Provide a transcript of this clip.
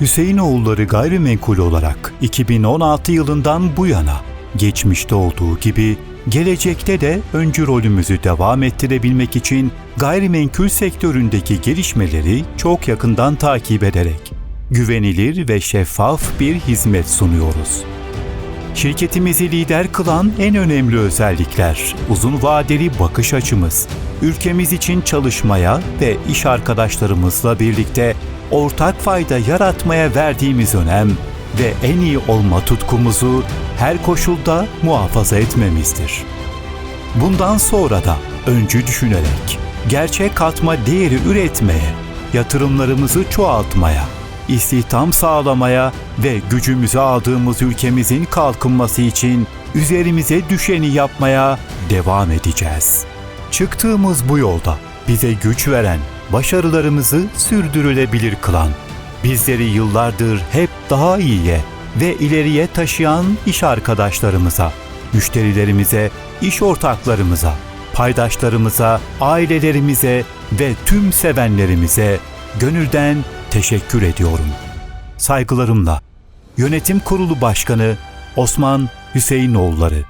Hüseyinoğulları gayrimenkul olarak 2016 yılından bu yana geçmişte olduğu gibi gelecekte de öncü rolümüzü devam ettirebilmek için gayrimenkul sektöründeki gelişmeleri çok yakından takip ederek güvenilir ve şeffaf bir hizmet sunuyoruz. Şirketimizi lider kılan en önemli özellikler uzun vadeli bakış açımız, ülkemiz için çalışmaya ve iş arkadaşlarımızla birlikte ortak fayda yaratmaya verdiğimiz önem ve en iyi olma tutkumuzu her koşulda muhafaza etmemizdir. Bundan sonra da öncü düşünerek, gerçek katma değeri üretmeye, yatırımlarımızı çoğaltmaya, istihdam sağlamaya ve gücümüzü aldığımız ülkemizin kalkınması için üzerimize düşeni yapmaya devam edeceğiz. Çıktığımız bu yolda bize güç veren, başarılarımızı sürdürülebilir kılan, bizleri yıllardır hep daha iyiye ve ileriye taşıyan iş arkadaşlarımıza, müşterilerimize, iş ortaklarımıza, paydaşlarımıza, ailelerimize ve tüm sevenlerimize gönülden teşekkür ediyorum. Saygılarımla Yönetim Kurulu Başkanı Osman Hüseyinoğulları